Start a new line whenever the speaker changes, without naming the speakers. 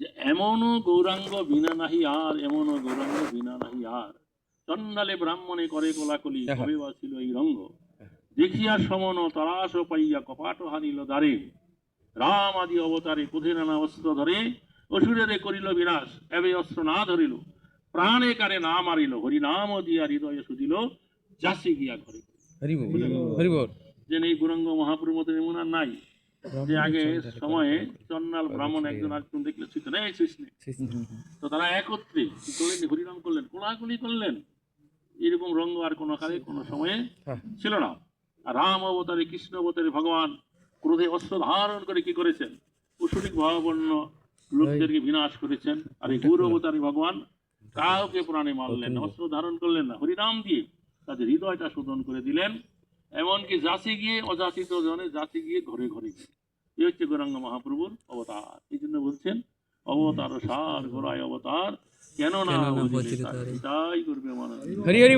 যে এমনও গৌরাঙ্গ বিনা নাহি আর এমনও গৌরাঙ্গ বিনা নাহি আর। চন্ডালে ব্রাহ্মণে করে কোলাকলি কবে বা ছিল এই রঙ্গ। দেখিয়া সমন তরাস পাইয়া কপাট হানিল দ্বারে। রাম আদি অবতারে কোধে নানা অস্ত্র ধরে অসুরেরে করিল বিনাশ এবে অস্ত্র না ধরিল। প্রাণে কারে না মারিল হরি নাম দিয়া হৃদয়ে সুদিল যাসি গিয়া ঘরে।
হরি বল হরি
যে এই গুরঙ্গ মহাপুর মতো এমন আর নাই। যে আগে সময়ে চন্নাল ব্রাহ্মণ একজন আরেকজন দেখলে তো তারা একত্রে কি করলেন হরিনাম করলেন কোলাকুলি করলেন। এরকম রঙ্গ আর কোনো কালে কোনো সময়ে
হ্যাঁ।
ছিল না। রাম অবতারে কৃষ্ণ অবতারে ভগবান ক্রোধে অস্ত্র ধারণ করে কি করেছেন? কুশুরিক ভাবাপন্ন লোকদেরকে বিনাশ করেছেন। আর এই গৌর অবতারে ভগবান কাউকে প্রাণে মারলেন অস্ত্র ধারণ করলেন না। হরিনাম দিয়ে তাদের হৃদয়টা শোধন করে দিলেন। এমনকি জাতি গিয়ে অযাচিত জনে জাতি গিয়ে ঘরে ঘরে গিয়ে। এই হচ্ছে গৌরাঙ্গ মহাপ্রভুর অবতার। এই জন্য বলছেন অবতার সার গোড়ায় অবতার কেন না তাই করবে মানুষ
হরি হরি